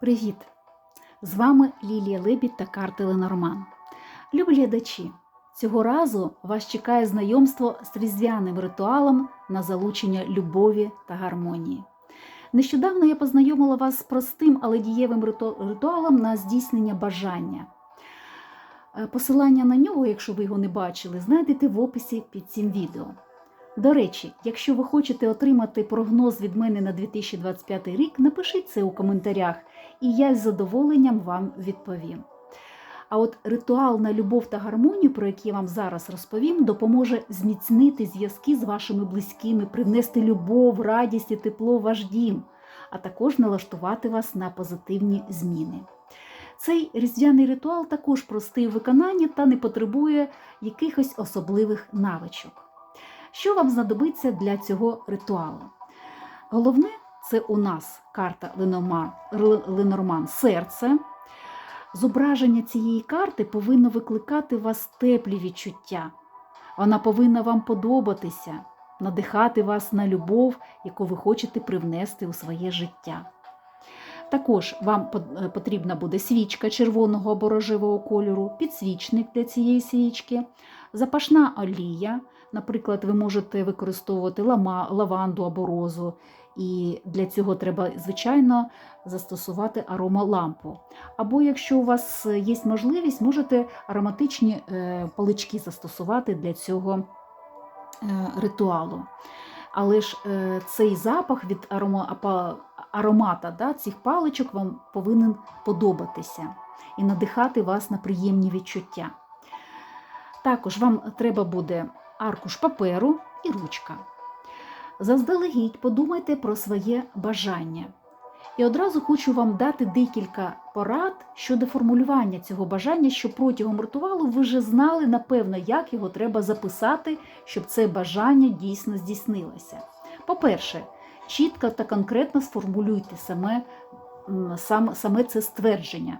Привіт! З вами Лілія Лебідь та карти Ленорман. Любі глядачі, цього разу вас чекає знайомство з різдвяним ритуалом на залучення любові та гармонії. Нещодавно я познайомила вас з простим, але дієвим ритуалом на здійснення бажання. Е, Посилання на нього, якщо ви його не бачили, знайдете в описі під цим відео. До речі, якщо ви хочете отримати прогноз від мене на 2025 рік, напишіть це у коментарях, і я з задоволенням вам відповім. А от ритуал на любов та гармонію, про який я вам зараз розповім, допоможе зміцнити зв'язки з вашими близькими, привнести любов, радість і тепло в ваш дім, а також налаштувати вас на позитивні зміни. Цей різдвяний ритуал також простий у виконанні та не потребує якихось особливих навичок. Що вам знадобиться для цього ритуалу? Головне це у нас карта Ленорман, серце. Зображення цієї карти повинно викликати вас теплі відчуття. Вона повинна вам подобатися, надихати вас на любов, яку ви хочете привнести у своє життя. Також вам потрібна буде свічка червоного або рожевого кольору, підсвічник для цієї свічки, запашна олія. Наприклад, ви можете використовувати лаванду або розу, і для цього треба, звичайно, застосувати аромалампу. Або якщо у вас є можливість, можете ароматичні е, палички застосувати для цього е, ритуалу. Але ж е, цей запах від арома, аромата да, цих паличок вам повинен подобатися і надихати вас на приємні відчуття. Також вам треба буде аркуш паперу і ручка. Заздалегідь подумайте про своє бажання. І одразу хочу вам дати декілька порад щодо формулювання цього бажання, щоб протягом ритуалу ви вже знали, напевно, як його треба записати, щоб це бажання дійсно здійснилося. По-перше, чітко та конкретно сформулюйте саме, м, сам, саме це ствердження.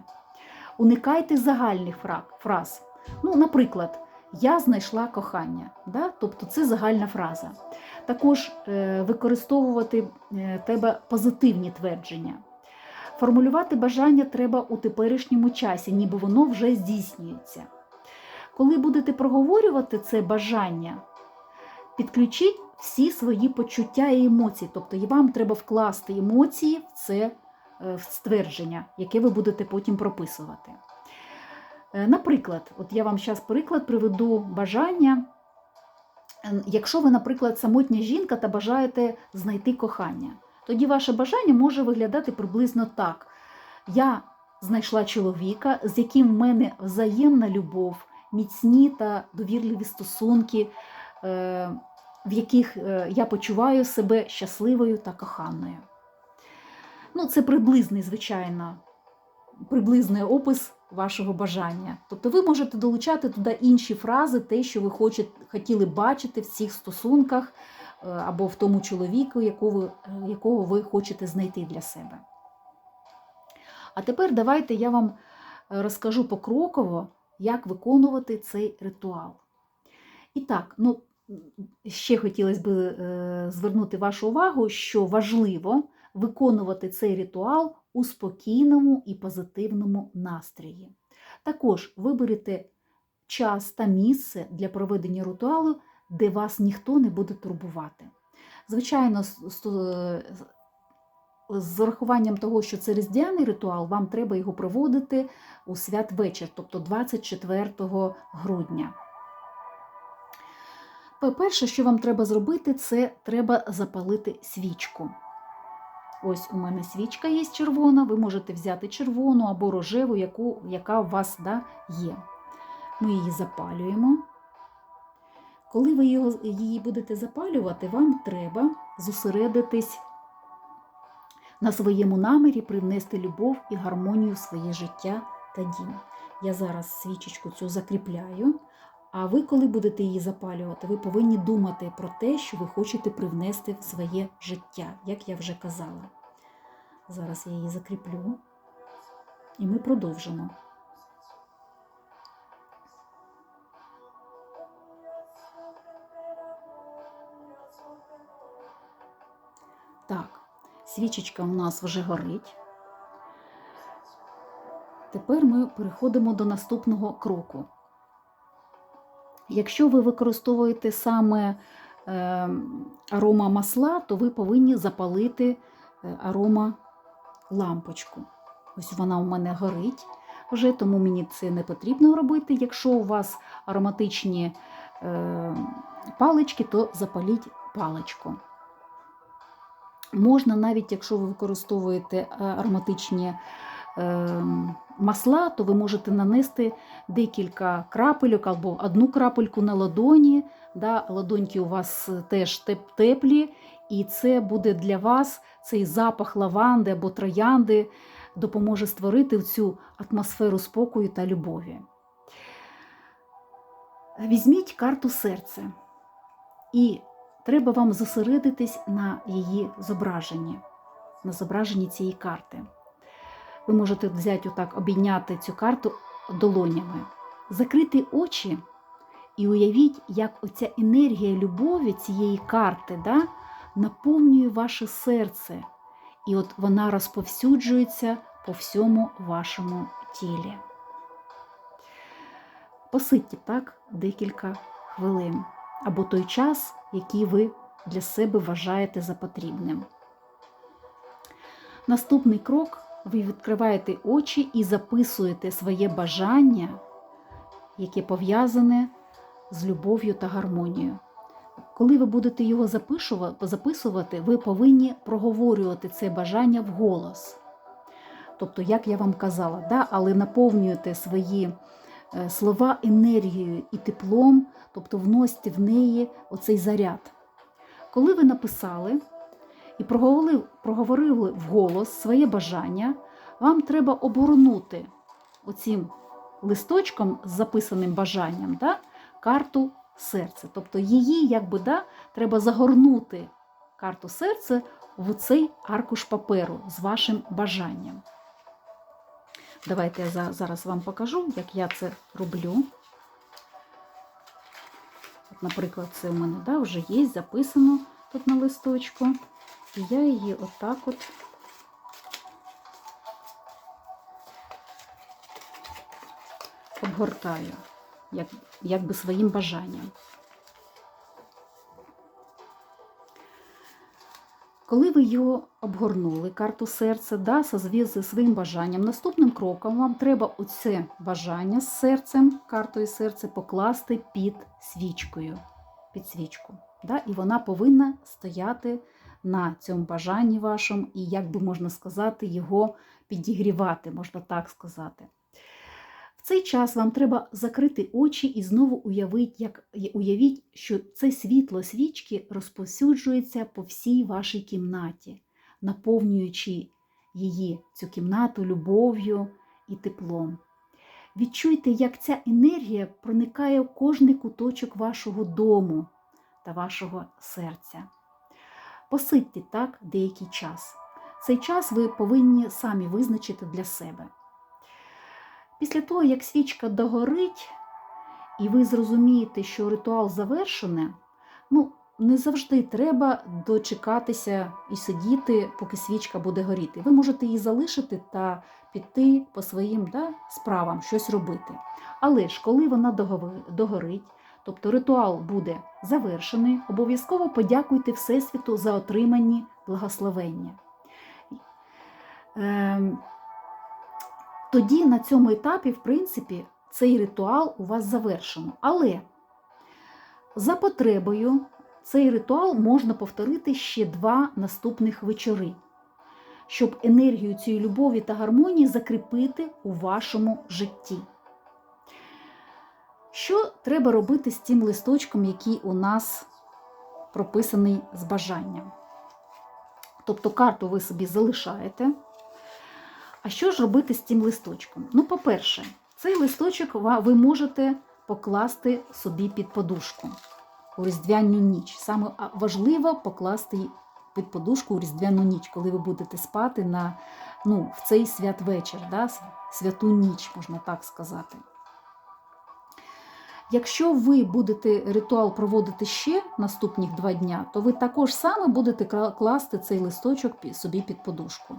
Уникайте загальних фраз. Ну, наприклад, я знайшла кохання. Да? Тобто це загальна фраза. Також е, використовувати е, треба позитивні твердження. Формулювати бажання треба у теперішньому часі, ніби воно вже здійснюється. Коли будете проговорювати це бажання, підключіть всі свої почуття і емоції. Тобто вам треба вкласти емоції в це е, в ствердження, яке ви будете потім прописувати. Е, Наприклад, от я вам зараз приклад приведу бажання. Е, Якщо ви, наприклад, самотня жінка та бажаєте знайти кохання, тоді ваше бажання може виглядати приблизно так: я знайшла чоловіка, з яким в мене взаємна любов, міцні та довірливі стосунки, е, в яких е, я почуваю себе щасливою та коханою. Ну, це приблизний, звичайно, приблизний опис вашого бажання. Тобто ви можете долучати туди інші фрази, те, що ви хочете, хотіли бачити в цих стосунках е, або в тому чоловіку, якого, е, якого ви хочете знайти для себе. А тепер давайте я вам е, розкажу покроково, як виконувати цей ритуал. І так, ну, ще хотілося б звернути вашу увагу, що важливо виконувати цей ритуал у спокійному і позитивному настрої. Також виберете час та місце для проведення ритуалу, де вас ніхто не буде турбувати. Звичайно, з- з урахуванням того, що це різдвяний ритуал, вам треба його проводити у святвечір, тобто 24 грудня. Перше, що вам треба зробити, це треба запалити свічку. Ось у мене свічка є червона, ви можете взяти червону або рожеву, яку, яка у вас да, є. Ми її запалюємо. Коли ви її будете запалювати, вам треба зосередитись на своєму намірі, привнести любов і гармонію в своє життя та дім. Я зараз свічечку цю закріпляю. А ви, коли будете її запалювати, ви повинні думати про те, що ви хочете привнести в своє життя, як я вже казала. Зараз я її закріплю, і ми продовжимо. Так, свічечка у нас вже горить. тепер ми переходимо до наступного кроку. Якщо ви використовуєте саме е, арома масла, то ви повинні запалити е, арома лампочку. Ось вона у мене горить вже, тому мені це не потрібно робити. Якщо у вас ароматичні е, палички, то запаліть паличку. Можна навіть, якщо ви використовуєте е, ароматичні масла, то ви можете нанести декілька крапельок або одну крапельку на ладоні. Да, Ладоньки у вас теж теплі, і це буде для вас цей запах лаванди або троянди допоможе створити цю атмосферу спокою та любові. Візьміть карту серця, і треба вам зосередитись на її зображенні, на зображенні цієї карти. Ви можете взяти отак, обійняти цю карту долонями, закрити очі і уявіть, як оця енергія любові цієї карти да, наповнює ваше серце. І от вона розповсюджується по всьому вашому тілі. Посидьте так декілька хвилин або той час, який ви для себе вважаєте за потрібним. Наступний крок ви відкриваєте очі і записуєте своє бажання, яке пов'язане з любов'ю та гармонією. Коли ви будете його записувати, ви повинні проговорювати це бажання вголос. Тобто, як я вам казала, да, але наповнюєте свої е, слова енергією і теплом, тобто вносите в неї оцей заряд. Коли ви написали і проговорили, проговорили вголос своє бажання, вам треба обгорнути оцим листочком з записаним бажанням да, карту серця. Тобто її якби, да, треба загорнути карту серця в цей аркуш паперу з вашим бажанням. Давайте я зараз вам покажу, як я це роблю. Наприклад, це у мене да, вже є записано тут на листочку. І я її отак от обгортаю, як, якби своїм бажанням. Коли ви його обгорнули, карту серця, да, зі своїм бажанням, наступним кроком вам треба оце бажання з серцем, картою серця покласти під свічкою. Під свічку. Да, І вона повинна стояти на цьому бажанні вашому, і, як би можна сказати, його підігрівати, можна так сказати. В цей час вам треба закрити очі і знову уявіть, як, уявіть, що це світло свічки розповсюджується по всій вашій кімнаті, наповнюючи її, цю кімнату любов'ю і теплом. Відчуйте, як ця енергія проникає в кожний куточок вашого дому та вашого серця. Посидьте так деякий час. Цей час ви повинні самі визначити для себе. Після того, як свічка догорить, і ви зрозумієте, що ритуал завершений, ну, не завжди треба дочекатися і сидіти, поки свічка буде горіти. Ви можете її залишити та піти по своїм да, справам, щось робити. Але ж, коли вона догорить, тобто ритуал буде завершений, обов'язково подякуйте Всесвіту за отримані благословення. Ем, тоді на цьому етапі, в принципі, цей ритуал у вас завершено. Але за потребою цей ритуал можна повторити ще два наступних вечори, щоб енергію цієї любові та гармонії закріпити у вашому житті. Що треба робити з тим листочком, який у нас прописаний з бажанням? Тобто карту ви собі залишаєте. А що ж робити з цим листочком? Ну, по-перше, цей листочок ви можете покласти собі під подушку у різдвяну ніч. Саме важливо покласти під подушку у різдвяну ніч, коли ви будете спати на, ну, в цей святвечір, да? святу ніч, можна так сказати. Якщо ви будете ритуал проводити ще наступних два дня, то ви також саме будете класти цей листочок собі під подушку.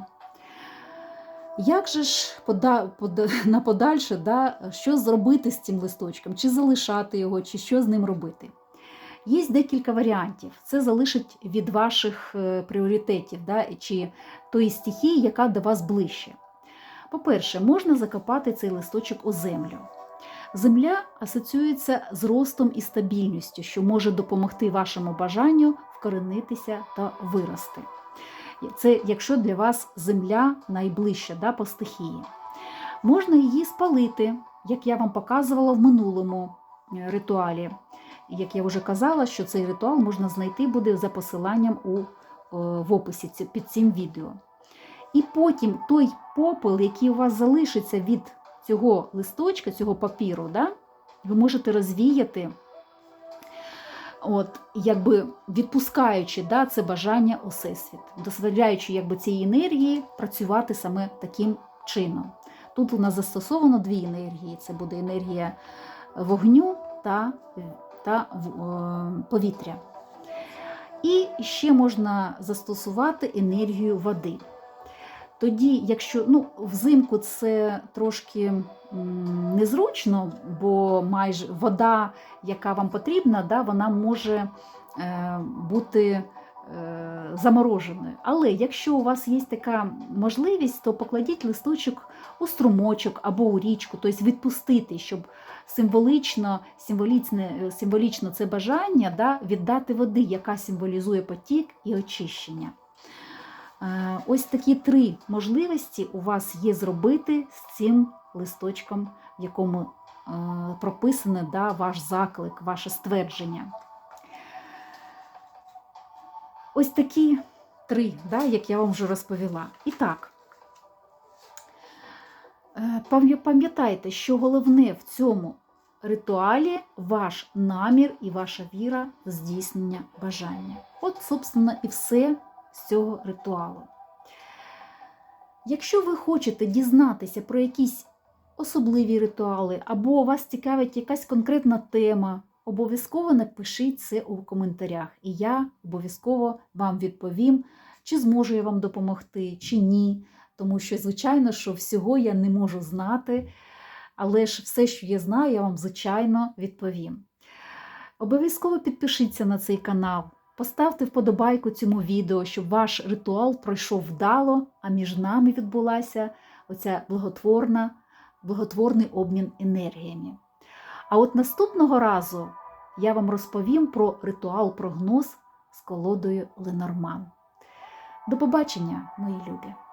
Як же ж пода, пода, на подальше, да, що зробити з цим листочком? Чи залишати його, чи що з ним робити? Є декілька варіантів. Це залишить від ваших е, пріоритетів, да, чи тої стихії, яка до вас ближче. По-перше, можна закопати цей листочок у землю. Земля асоціюється з ростом і стабільністю, що може допомогти вашому бажанню вкоренитися та вирости. Це якщо для вас земля найближча да, по стихії. Можна її спалити, як я вам показувала в минулому е, ритуалі. Як я вже казала, що цей ритуал можна знайти буде за посиланням у, в описі під цим відео. І потім той попел, який у вас залишиться від цього листочка, цього папіру, да, ви можете розвіяти, от, якби відпускаючи да, це бажання у всесвіт, дозволяючи цій енергії працювати саме таким чином. Тут у нас застосовано дві енергії: це буде енергія вогню та, та е, повітря. І ще можна застосувати енергію води. Тоді, якщо ну, взимку це трошки незручно, бо майже вода, яка вам потрібна, да, вона може е, бути е, замороженою. Але якщо у вас є така можливість, то покладіть листочок у струмочок або у річку, тобто відпустити, щоб символічно, символічне, символічно це бажання да, віддати води, яка символізує потік і очищення. Е, Ось такі три можливості у вас є зробити з цим листочком, в якому е, прописане да, ваш заклик, ваше ствердження. Ось такі три, да, як я вам вже розповіла. І так, е, пам'ятайте, що головне в цьому ритуалі ваш намір і ваша віра в здійснення бажання. От, собственно, і все з цього ритуалу. Якщо ви хочете дізнатися про якісь особливі ритуали, або вас цікавить якась конкретна тема, обов'язково напишіть це у коментарях, і я обов'язково вам відповім, чи зможу я вам допомогти, чи ні. Тому що, звичайно, що всього я не можу знати, але ж все, що я знаю, я вам, звичайно, відповім. Обов'язково підпишіться на цей канал. Поставте вподобайку цьому відео, щоб ваш ритуал пройшов вдало, а між нами відбулася оця благотворна, благотворний обмін енергіями. А от наступного разу я вам розповім про ритуал прогноз з колодою Ленорман. До побачення, мої любі!